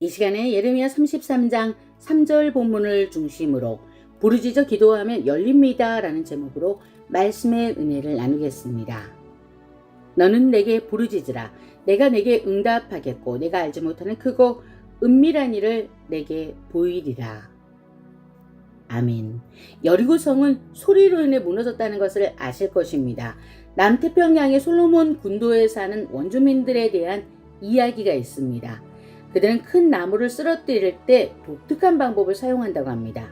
이 시간에 예레미야 33장 3절 본문을 중심으로 부르짖어 기도하면 열립니다 라는 제목으로 말씀의 은혜를 나누겠습니다. 너는 내게 부르짖으라 내가 내게 응답하겠고 내가 알지 못하는 크고 은밀한 일을 내게 보이리라. 아멘. 여리고성은 소리로 인해 무너졌다는 것을 아실 것입니다. 남태평양의 솔로몬 군도에 사는 원주민들에 대한 이야기가 있습니다. 그들은 큰 나무를 쓰러뜨릴 때 독특한 방법을 사용한다고 합니다.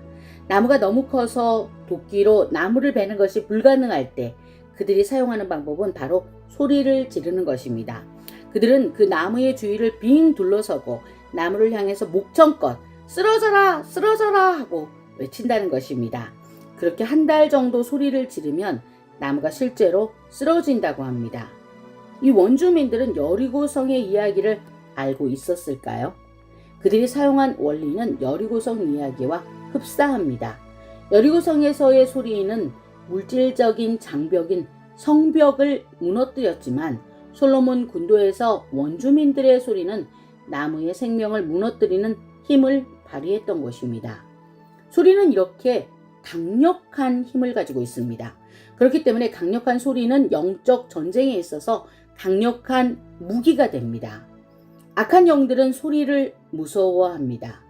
나무가 너무 커서 도끼로 나무를 베는 것이 불가능할 때 그들이 사용하는 방법은 바로 소리를 지르는 것입니다. 그들은 그 나무의 주위를 빙 둘러서고 나무를 향해서 목청껏 쓰러져라 쓰러져라 하고 외친다는 것입니다. 그렇게 한 달 정도 소리를 지르면 나무가 실제로 쓰러진다고 합니다. 이 원주민들은 여리고성의 이야기를 알고 있었을까요? 그들이 사용한 원리는 여리고성 이야기와 흡사합니다. 여리고성에서의 소리는 물질적인 장벽인 성벽을 무너뜨렸지만 솔로몬 군도에서 원주민들의 소리는 나무의 생명을 무너뜨리는 힘을 발휘했던 것입니다. 소리는 이렇게 강력한 힘을 가지고 있습니다. 그렇기 때문에 강력한 소리는 영적 전쟁에 있어서 강력한 무기가 됩니다. 악한 영들은 소리를 무서워합니다.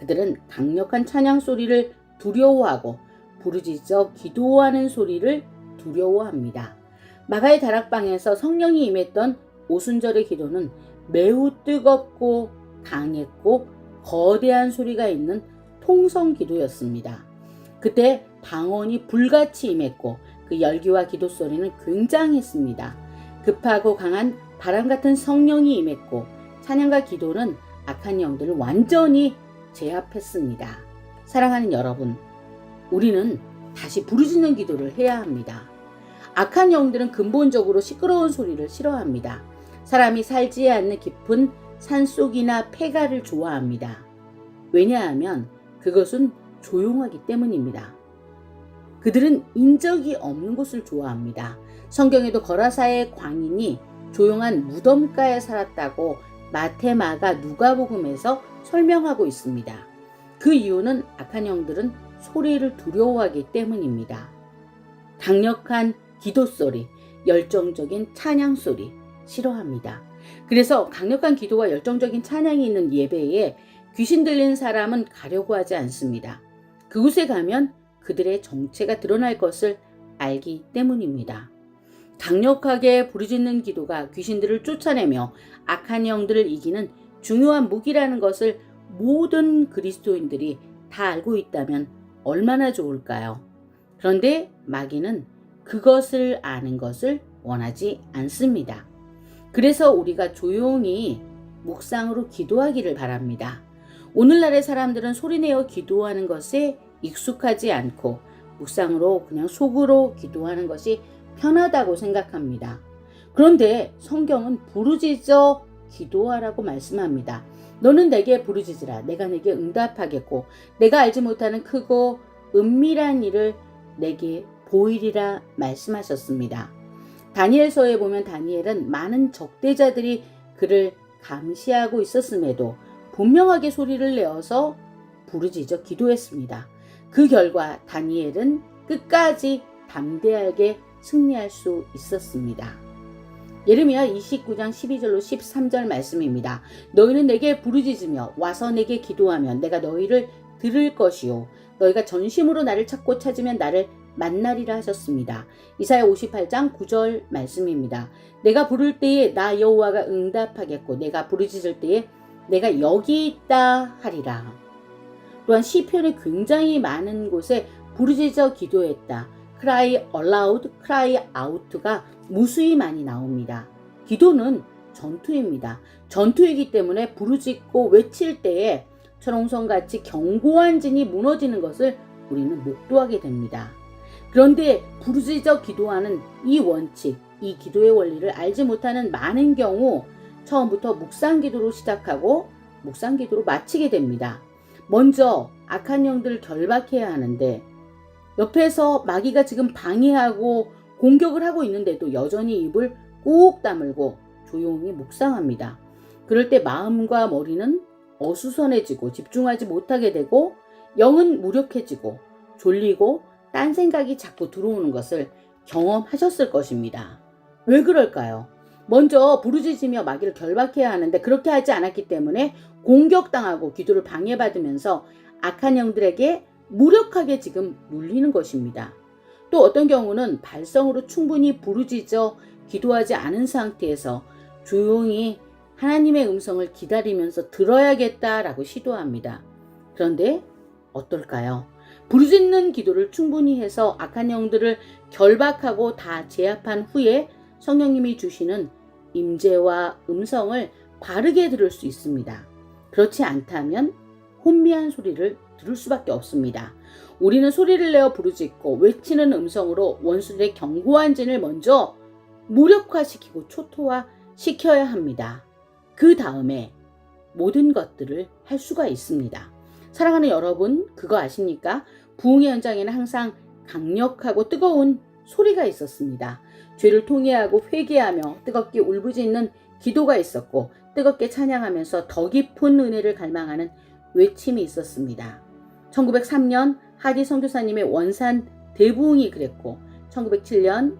그들은 강력한 찬양 소리를 두려워하고 부르짖어 기도하는 소리를 두려워합니다. 마가의 다락방에서 성령이 임했던 오순절의 기도는 매우 뜨겁고 강했고 거대한 소리가 있는 통성 기도였습니다. 그때 방언이 불같이 임했고 그 열기와 기도 소리는 굉장했습니다. 급하고 강한 바람 같은 성령이 임했고 찬양과 기도는 악한 영들을 완전히 제압했습니다. 사랑하는 여러분, 우리는 다시 부르짖는 기도를 해야 합니다. 악한 영들은 근본적으로 시끄러운 소리를 싫어합니다. 사람이 살지 않는 깊은 산속이나 폐가를 좋아합니다. 왜냐하면 그것은 조용하기 때문입니다. 그들은 인적이 없는 곳을 좋아합니다. 성경에도 거라사의 광인이 조용한 무덤가에 살았다고 마테마가 누가복음에서 설명하고 있습니다. 그 이유는 악한 영들은 소리를 두려워하기 때문입니다. 강력한 기도 소리, 열정적인 찬양 소리 싫어합니다. 그래서 강력한 기도와 열정적인 찬양이 있는 예배에 귀신 들린 사람은 가려고 하지 않습니다. 그곳에 가면 그들의 정체가 드러날 것을 알기 때문입니다. 강력하게 부르짖는 기도가 귀신들을 쫓아내며 악한 영들을 이기는 중요한 무기라는 것을 모든 그리스도인들이 다 알고 있다면 얼마나 좋을까요? 그런데 마귀는 그것을 아는 것을 원하지 않습니다. 그래서 우리가 조용히 묵상으로 기도하기를 바랍니다. 오늘날의 사람들은 소리내어 기도하는 것에 익숙하지 않고 묵상으로 그냥 속으로 기도하는 것이 편하다고 생각합니다. 그런데 성경은 부르짖어 기도하라고 말씀합니다. 너는 내게 부르짖으라. 내가 내게 응답하겠고, 내가 알지 못하는 크고 은밀한 일을 내게 보이리라 말씀하셨습니다. 다니엘서에 보면 다니엘은 많은 적대자들이 그를 감시하고 있었음에도 분명하게 소리를 내어서 부르짖어 기도했습니다. 그 결과 다니엘은 끝까지 담대하게 승리할 수 있었습니다. 예레미야 29장 12절로 13절 말씀입니다. 너희는 내게 부르짖으며 와서 내게 기도하면 내가 너희를 들을 것이요 너희가 전심으로 나를 찾고 찾으면 나를 만나리라 하셨습니다. 이사야 58장 9절 말씀입니다. 내가 부를 때에 나 여호와가 응답하겠고 내가 부르짖을 때에 내가 여기 있다 하리라. 또한 시편에 굉장히 많은 곳에 부르짖어 기도했다. Cry aloud, cry out가 무수히 많이 나옵니다. 기도는 전투입니다. 전투이기 때문에 부르짖고 외칠 때에 철옹성같이 견고한 진이 무너지는 것을 우리는 목도하게 됩니다. 그런데 부르짖어 기도하는 이 원칙, 이 기도의 원리를 알지 못하는 많은 경우 처음부터 묵상 기도로 시작하고 묵상 기도로 마치게 됩니다. 먼저 악한 영들을 결박해야 하는데 옆에서 마귀가 지금 방해하고 공격을 하고 있는데도 여전히 입을 꾹 다물고 조용히 묵상합니다. 그럴 때 마음과 머리는 어수선해지고 집중하지 못하게 되고 영은 무력해지고 졸리고 딴 생각이 자꾸 들어오는 것을 경험하셨을 것입니다. 왜 그럴까요? 먼저 부르짖으며 마귀를 결박해야 하는데 그렇게 하지 않았기 때문에 공격당하고 기도를 방해받으면서 악한 영들에게 무력하게 지금 눌리는 것입니다. 또 어떤 경우는 발성으로 충분히 부르짖어 기도하지 않은 상태에서 조용히 하나님의 음성을 기다리면서 들어야겠다라고 시도합니다. 그런데 어떨까요? 부르짖는 기도를 충분히 해서 악한 영들을 결박하고 다 제압한 후에 성령님이 주시는 임재와 음성을 바르게 들을 수 있습니다. 그렇지 않다면 혼미한 소리를 들을 수밖에 없습니다. 우리는 소리를 내어 부르짖고 외치는 음성으로 원수들의 견고한 진을 먼저 무력화시키고 초토화시켜야 합니다. 그 다음에 모든 것들을 할 수가 있습니다. 사랑하는 여러분, 그거 아십니까? 부흥의 현장에는 항상 강력하고 뜨거운 소리가 있었습니다. 죄를 통회하고 회개하며 뜨겁게 울부짖는 기도가 있었고 뜨겁게 찬양하면서 더 깊은 은혜를 갈망하는 외침이 있었습니다. 1903년 하디 선교사님의 원산 대부흥이 그랬고 1907년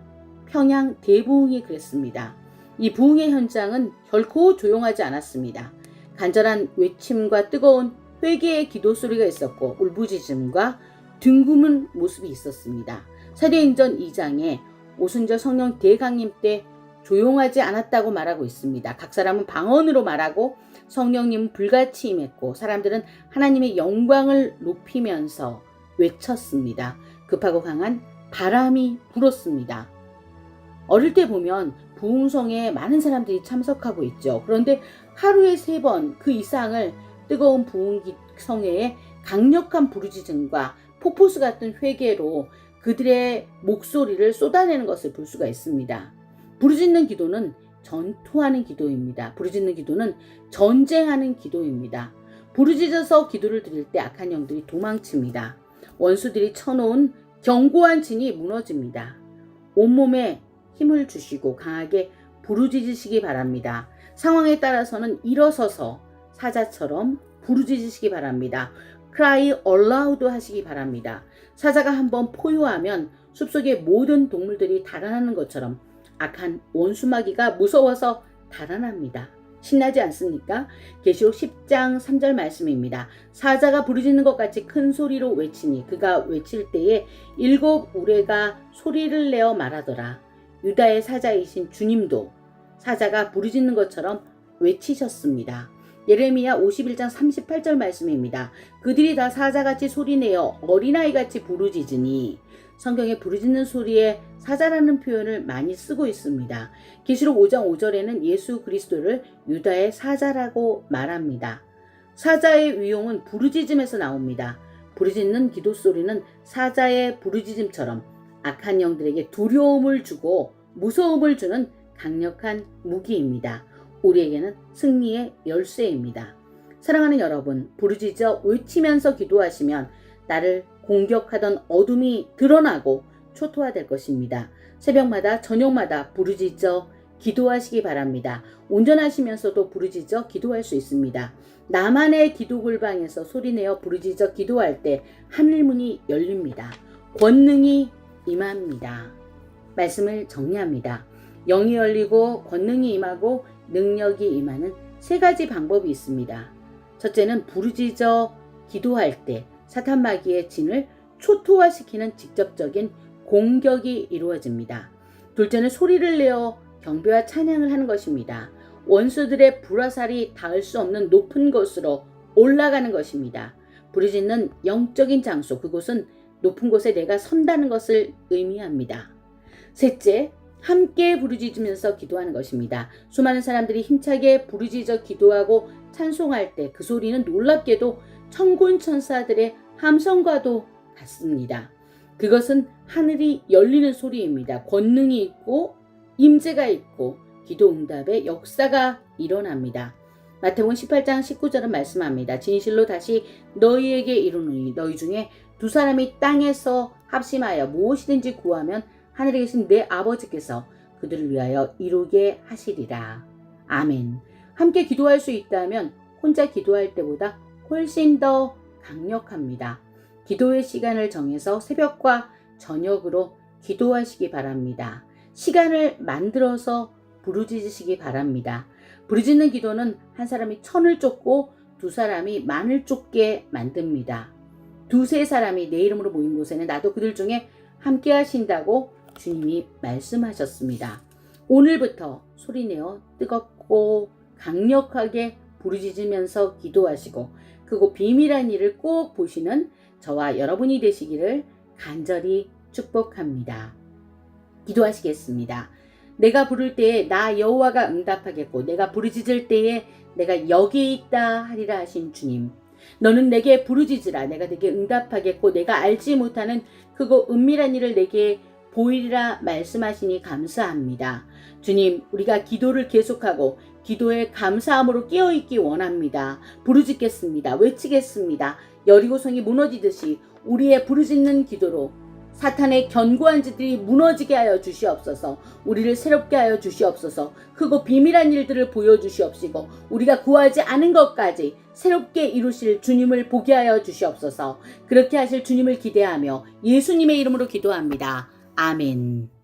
평양 대부흥이 그랬습니다. 이 부흥의 현장은 결코 조용하지 않았습니다. 간절한 외침과 뜨거운 회개의 기도 소리가 있었고 울부짖음과 둥금은 모습이 있었습니다. 사도행전 2장에 오순절 성령 대강림 때 조용하지 않았다고 말하고 있습니다. 각 사람은 방언으로 말하고 성령님은 불같이 임했고 사람들은 하나님의 영광을 높이면서 외쳤습니다. 급하고 강한 바람이 불었습니다. 어릴 때 보면 부흥성에 많은 사람들이 참석하고 있죠. 그런데 하루에 세 번 그 이상을 뜨거운 부흥성회에 강력한 부르짖음과 포포스 같은 회개로 그들의 목소리를 쏟아내는 것을 볼 수가 있습니다. 부르짖는 기도는 전투하는 기도입니다. 부르짖는 기도는 전쟁하는 기도입니다. 부르짖어서 기도를 드릴 때 악한 영들이 도망칩니다. 원수들이 쳐놓은 견고한 진이 무너집니다. 온몸에 힘을 주시고 강하게 부르짖으시기 바랍니다. 상황에 따라서는 일어서서 사자처럼 부르짖으시기 바랍니다. cry aloud 하시기 바랍니다. 사자가 한번 포효하면 숲속의 모든 동물들이 달아나는 것처럼 악한 원수마귀가 무서워서 달아납니다. 신나지 않습니까? 계시록 10장 3절 말씀입니다. 사자가 부르짖는 것 같이 큰 소리로 외치니 그가 외칠 때에 일곱 우레가 소리를 내어 말하더라. 유다의 사자이신 주님도 사자가 부르짖는 것처럼 외치셨습니다. 예레미야 51장 38절 말씀입니다. 그들이 다 사자같이 소리내어 어린아이같이 부르짖으니 성경에 부르짖는 소리에 사자라는 표현을 많이 쓰고 있습니다. 계시록 5장 5절에는 예수 그리스도를 유다의 사자라고 말합니다. 사자의 위용은 부르짖음에서 나옵니다. 부르짖는 기도 소리는 사자의 부르짖음처럼 악한 영들에게 두려움을 주고 무서움을 주는 강력한 무기입니다. 우리에게는 승리의 열쇠입니다. 사랑하는 여러분, 부르짖어 외치면서 기도하시면 나를 공격하던 어둠이 드러나고 초토화될 것입니다. 새벽마다 저녁마다 부르짖어 기도하시기 바랍니다. 운전하시면서도 부르짖어 기도할 수 있습니다. 나만의 기도 골방에서 소리내어 부르짖어 기도할 때 하늘문이 열립니다. 권능이 임합니다. 말씀을 정리합니다. 영이 열리고 권능이 임하고 능력이 임하는 세 가지 방법이 있습니다. 첫째는 부르짖어 기도할 때 사탄 마귀의 진을 초토화시키는 직접적인 공격이 이루어집니다. 둘째는 소리를 내어 경배와 찬양을 하는 것입니다. 원수들의 불화살이 닿을 수 없는 높은 곳으로 올라가는 것입니다. 부르짖는 영적인 장소, 그곳은 높은 곳에 내가 선다는 것을 의미합니다. 셋째, 함께 부르짖으면서 기도하는 것입니다. 수많은 사람들이 힘차게 부르짖어 기도하고 찬송할 때 그 소리는 놀랍게도 천군 천사들의 함성과도 같습니다. 그것은 하늘이 열리는 소리입니다. 권능이 있고 임재가 있고 기도 응답의 역사가 일어납니다. 마태복음 18장 19절은 말씀합니다. 진실로 다시 너희에게 이르노니 너희 중에 두 사람이 땅에서 합심하여 무엇이든지 구하면 하늘에 계신 내 아버지께서 그들을 위하여 이루게 하시리라. 아멘. 함께 기도할 수 있다면 혼자 기도할 때보다 훨씬 더 강력합니다. 기도의 시간을 정해서 새벽과 저녁으로 기도하시기 바랍니다. 시간을 만들어서 부르짖으시기 바랍니다. 부르짖는 기도는 한 사람이 천을 쫓고 두 사람이 만을 쫓게 만듭니다. 두세 사람이 내 이름으로 모인 곳에는 나도 그들 중에 함께 하신다고 주님이 말씀하셨습니다. 오늘부터 소리내어 뜨겁고 강력하게 부르짖으면서 기도하시고 그곳 비밀한 일을 꼭 보시는 저와 여러분이 되시기를 간절히 축복합니다. 기도하시겠습니다. 내가 부를 때에 나 여호와가 응답하겠고 내가 부르짖을 때에 내가 여기 있다 하리라 하신 주님. 너는 내게 부르짖으라 내가 내게 응답하겠고 내가 알지 못하는 그거 은밀한 일을 내게 보이리라 말씀하시니 감사합니다. 주님, 우리가 기도를 계속하고 기도에 감사함으로 깨어있기 원합니다. 부르짖겠습니다. 외치겠습니다. 여리고성이 무너지듯이 우리의 부르짖는 기도로 사탄의 견고한 지들이 무너지게 하여 주시옵소서. 우리를 새롭게 하여 주시옵소서. 크고 비밀한 일들을 보여주시옵시고 우리가 구하지 않은 것까지 새롭게 이루실 주님을 보게 하여 주시옵소서. 그렇게 하실 주님을 기대하며 예수님의 이름으로 기도합니다. 아멘.